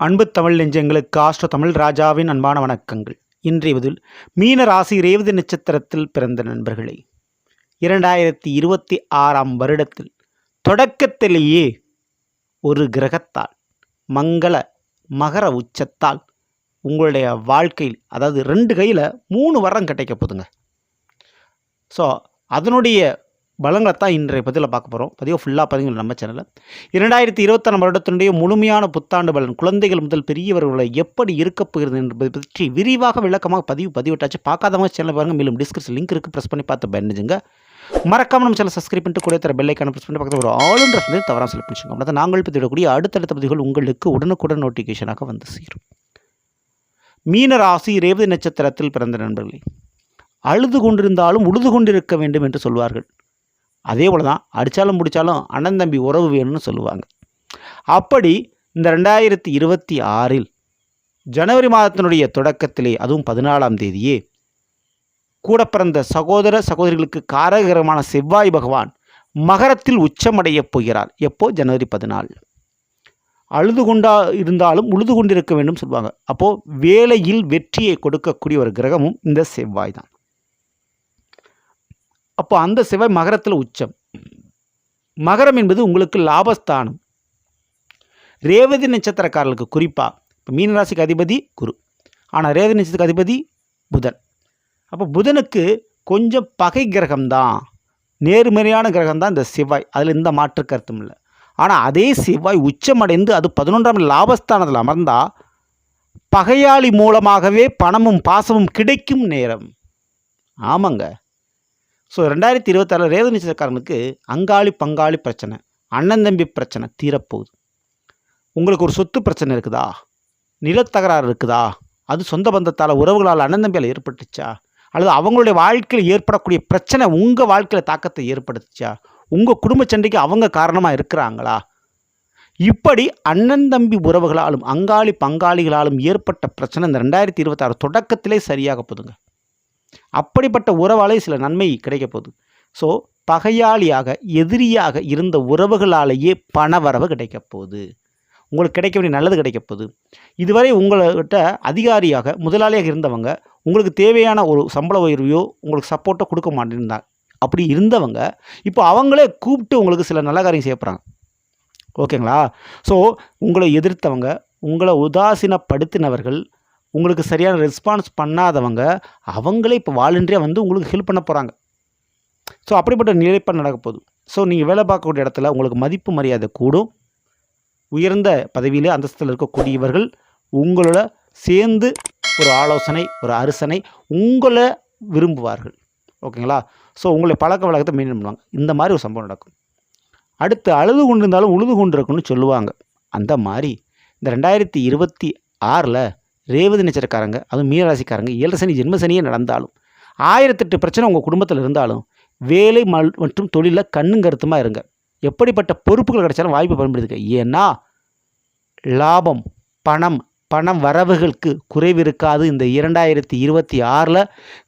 அன்பு தமிழ் நெஞ்சங்களுக்கு ஆஷ்ட தமிழ் ராஜாவின் அன்பான வணக்கங்கள். இன்றைய இதில் மீன ராசி ரேவதி நட்சத்திரத்தில் பிறந்த நண்பர்களே. இரண்டாயிரத்தி இருபத்தி ஆறாம் வருடத்தில் தொடக்கத்திலேயே ஒரு கிரகத்தால் மங்கள மகர உச்சத்தால் உங்களுடைய வாழ்க்கையில் அதாவது ரெண்டு கையில் மூணு வரம் கிடைக்க போதுங்க. ஸோ அதனுடைய பலங்களை தான் இன்றைய பதிவில் பார்க்க போகிறோம் பதிவு ஃபுல்லாக பதிவு நம்ம சேனலில் இரண்டாயிரத்தி இருபத்தாறு வருடத்தினுடைய முழுமையான புத்தாண்டு பலன் குழந்தைகள் முதல் பெரியவர்களை எப்படி இருக்கப் போகிறது என்பதை பற்றி விரிவாக விளக்கமாக பதிவு பதிவிட்டாச்சு. பார்க்காதவங்க சேனல் பாருங்கள் மேலும் டிஸ்கிரிப்ஷன் லிங்க் இருக்குது ப்ரெஸ் பண்ணி பார்த்து பயணிச்சுங்க மறக்காம நம்ம சேனல் சப்ஸ்கிரைப் பண்ணிட்டு கூட தர பெல்லைக்கான ப்ரெஸ் பண்ணி பக்கத்தில் ஒரு ஆளுன்ற வந்து தவறாக செலக்ட் பண்ணிச்சுங்க அப்படின்னா நாங்கள் பதிவிடக்கூடிய அடுத்தடுத்த பதிவுகள் உங்களுக்கு உடனுக்குடன் நோட்டிஃபிகேஷனாக வந்து சேரும். மீன ராசி ரேவதி நட்சத்திரத்தில் பிறந்த நண்பர்களே அழுது கொண்டிருந்தாலும் உழுது கொண்டிருக்க வேண்டும் என்று சொல்வார்கள். அதே போல் தான் அடித்தாலும் பிடிச்சாலும் அண்ணன் தம்பி உறவு வேணும்னு சொல்லுவாங்க. அப்படி இந்த ரெண்டாயிரத்தி இருபத்தி ஆறில் ஜனவரி மாதத்தினுடைய தொடக்கத்திலே அதுவும் பதினாலாம் தேதியே கூட பிறந்த சகோதர சகோதரிகளுக்கு காரகரமான செவ்வாய் பகவான் மகரத்தில் உச்சமடையப் போகிறார். எப்போ? ஜனவரி பதினாலு. அழுது கொண்டா இருந்தாலும் உழுது கொண்டிருக்க வேண்டும் சொல்லுவாங்க. அப்போது வேலையில் வெற்றியை கொடுக்கக்கூடிய ஒரு கிரகமும் இந்த செவ்வாய் தான். அப்போ அந்த செவ்வாய் மகரத்தில் உச்சம். மகரம் என்பது உங்களுக்கு லாபஸ்தானம். ரேவதி நட்சத்திரக்காரர்களுக்கு குறிப்பாக இப்போ மீனராசிக்கு அதிபதி குரு. ஆனால் ரேவதி நட்சத்திரக்கு அதிபதி புதன். அப்போ புதனுக்கு கொஞ்சம் பகை கிரகம்தான். நேர்மறையான கிரகம் தான் இந்த செவ்வாய். அதில் எந்த மாற்று கருத்தும் இல்லை. ஆனால் அதே செவ்வாய் உச்சமடைந்து அது பதினொன்றாம் லாபஸ்தானத்தில் அமர்ந்தால் பகையாளி மூலமாகவே பணமும் பாசமும் கிடைக்கும் நேரம். ஆமாங்க. ஸோ ரெண்டாயிரத்தி இருபத்தாறில் ரேவதி நட்சத்திரக்காரனுக்கு அங்காளி பங்காளி பிரச்சனை அண்ணன் தம்பி பிரச்சனை தீரப்போகுது. உங்களுக்கு ஒரு சொத்து பிரச்சனை இருக்குதா? நிலத்தகராறு இருக்குதா? அது சொந்த பந்தத்தால் உறவுகளால் அண்ணன் தம்பியால் ஏற்பட்டுச்சா? அல்லது அவங்களுடைய வாழ்க்கையில் ஏற்படக்கூடிய பிரச்சனை உங்கள் வாழ்க்கையில் தாக்கத்தை ஏற்படுத்துச்சா? உங்கள் குடும்ப சண்டைக்கு அவங்க காரணமாக இருக்கிறாங்களா? இப்படி அண்ணன் தம்பி உறவுகளாலும் அங்காளி பங்காளிகளாலும் ஏற்பட்ட பிரச்சனை இந்த ரெண்டாயிரத்தி இருபத்தாறு தொடக்கத்திலே சரியாக போதுங்க. அப்படிப்பட்ட உறவாலே சில நன்மை கிடைக்க போகுது ஸோ பகையாளியாக எதிரியாக இருந்த உறவுகளாலேயே பண வரவு கிடைக்க போகுது உங்களுக்கு கிடைக்க வேண்டிய நல்லது கிடைக்க போகுது இதுவரை உங்கள்கிட்ட அதிகாரியாக முதலாளியாக இருந்தவங்க உங்களுக்கு தேவையான ஒரு சம்பள உயர்வையோ உங்களுக்கு சப்போர்ட்டோ கொடுக்க மாட்டேன்றாங்க அப்படி இருந்தவங்க இப்போ அவங்களே கூப்பிட்டு உங்களுக்கு சில நல்ல காரியம் செய்ய போகிறாங்க ஓகேங்களா? ஸோ உங்களை எதிர்த்தவங்க உங்களை உதாசீனப்படுத்தினவர்கள் உங்களுக்கு சரியான ரெஸ்பான்ஸ் பண்ணாதவங்க அவங்களே இப்போ வாலண்டியாக வந்து உங்களுக்கு ஹெல்ப் பண்ண போகிறாங்க ஸோ அப்படிப்பட்ட நிலைப்பாடு நடக்க போகுது. ஸோ நீங்கள் வேலை பார்க்கக்கூடிய இடத்துல உங்களுக்கு மதிப்பு மரியாதை கூடும். உயர்ந்த பதவியில் அந்தஸ்தில் இருக்கக்கூடியவர்கள் உங்களோட சேர்ந்து ஒரு ஆலோசனை ஒரு அரசனை உங்களை விரும்புவார்கள். ஓகேங்களா? ஸோ உங்களை பழக்க வழக்கத்தை மெயின்டைன் பண்ணுவாங்க. இந்த மாதிரி ஒரு சம்பவம் நடக்கும். அடுத்து அழுது கொண்டு இருந்தாலும் உழுது கொண்டு இருக்குன்னு சொல்லுவாங்க. அந்த மாதிரி. இந்த ரெண்டாயிரத்தி இருபத்தி ஆறில் ரேவதி நட்சத்திரக்காரங்க அதுவும் மீனராசிக்காரங்க ஏழரை சனி ஜென்மசனியே நடந்தாலும் ஆயிரத்தெட்டு பிரச்சனை உங்கள் குடும்பத்தில் இருந்தாலும் வேலை மல் மற்றும் தொழிலில் கண்ணும் கருத்துமாக இருங்க. எப்படிப்பட்ட பொறுப்புகள் கிடைச்சாலும் வாய்ப்பு பயன்படுத்துங்க ஏன்னா லாபம் பணம் பணம் வரவுகளுக்கு குறைவு இருக்காது. இந்த இரண்டாயிரத்தி இருபத்தி ஆறில்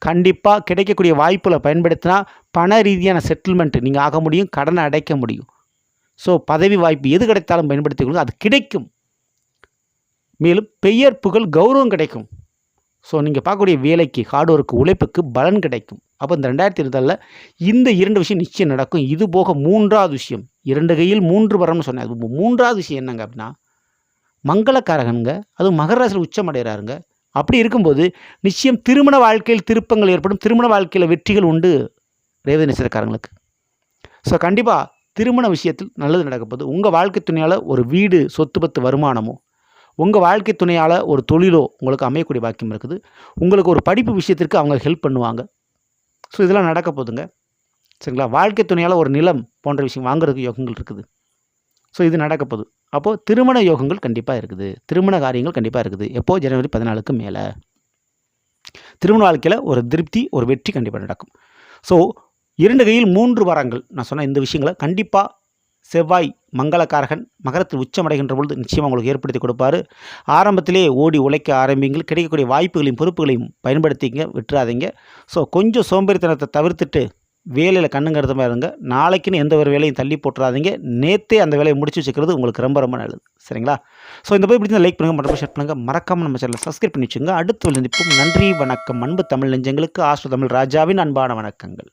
கண்டிப்பாக கிடைக்கக்கூடிய வாய்ப்புகளை பயன்படுத்தினா பண ரீதியான செட்டில்மெண்ட்டு நீங்கள் ஆக முடியும் கடனை அடைக்க முடியும். ஸோ பதவி வாய்ப்பு எது கிடைத்தாலும் பயன்படுத்திக்கொள்ளுங்க அது கிடைக்கும். மேலும் பெயர் புகழ் கௌரவம் கிடைக்கும். ஸோ நீங்கள் பார்க்கக்கூடிய வேலைக்கு ஹார்ட் ஒர்க்கு உழைப்புக்கு பலன் கிடைக்கும். அப்போ இந்த ரெண்டாயிரத்தி இருபத்தாறில் இந்த இரண்டு விஷயம் நிச்சயம் நடக்கும். இது போக மூன்றாவது விஷயம். இரண்டு கையில் மூன்று வரம்னு சொன்னேன் அது மூன்றாவது விஷயம் என்னங்க அப்படின்னா மங்களக்காரகனுங்க அதுவும் மகர ராசியில் உச்சமடைகிறாருங்க அப்படி இருக்கும்போது நிச்சயம் திருமண வாழ்க்கையில் திருப்பங்கள் ஏற்படும். திருமண வாழ்க்கையில் வெற்றிகள் உண்டு ரேவதி நட்சத்திரக்காரங்களுக்கு. ஸோ கண்டிப்பாக திருமண விஷயத்தில் நல்லது நடக்கப்போகுது. உங்கள் வாழ்க்கை துணையால் ஒரு வீடு சொத்து பத்து வருமானமோ உங்கள் வாழ்க்கை துணையால் ஒரு தொழிலோ உங்களுக்கு அமையக்கூடிய பாக்கியம் இருக்குது. உங்களுக்கு ஒரு படிப்பு விஷயத்திற்கு அவங்க ஹெல்ப் பண்ணுவாங்க. ஸோ இதெல்லாம் நடக்க போகுதுங்க. சரிங்களா? வாழ்க்கை துணையால் ஒரு நிலம் போன்ற விஷயம் வாங்குறதுக்கு யோகங்கள் இருக்குது. ஸோ இது நடக்க போகுது. அப்போது திருமண யோகங்கள் கண்டிப்பாக இருக்குது. திருமண காரியங்கள் கண்டிப்பாக இருக்குது. எப்போது ஜனவரி பதினாலுக்கு மேலே. திருமண வாழ்க்கையில் ஒரு திருப்தி ஒரு வெற்றி கண்டிப்பாக நடக்கும். ஸோ இரண்டு கையில் மூன்று வாரங்கள். நான் சொன்ன இந்த விஷயங்களை கண்டிப்பாக செவ்வாய் மங்களக்காரகன் மகரத்தில் உச்சமடைகின்ற பொழுது நிச்சயமாக உங்களுக்கு ஏற்படுத்தி கொடுப்பாரு. ஆரம்பத்திலே ஓடி உழைக்க ஆரம்பிங்கள் கிடைக்கக்கூடிய வாய்ப்புகளையும் பொறுப்புகளையும் பயன்படுத்திங்க விட்டுறாதீங்க. ஸோ கொஞ்சம் சோம்பேறித்தனத்தை தவிர்த்துட்டு வேலையில் கண்ணுங்கிறதுமா இருங்க நாளைக்குன்னு எந்த ஒரு வேலையும் தள்ளி போட்டுறாதீங்க. நேற்றே அந்த வேலையை முடிச்சு வச்சுக்கிறது உங்களுக்கு ரொம்ப ரொம்ப நல்லது. சரிங்களா? ஸோ இந்த போய் பிடிச்ச லைக் பண்ணுங்கள் மற்றபடி ஷேர் பண்ணுங்கள் மறக்காமல் நம்ம சேனலை சப்ஸ்கிரைப் பண்ணி வச்சுங்க அடுத்து சந்திப்போம் நன்றி வணக்கம். அன்பு தமிழ் நெஞ்சங்களுக்கு ஆஸ்ட்ரோ தமிழ் ராஜாவின் அன்பான வணக்கங்கள்.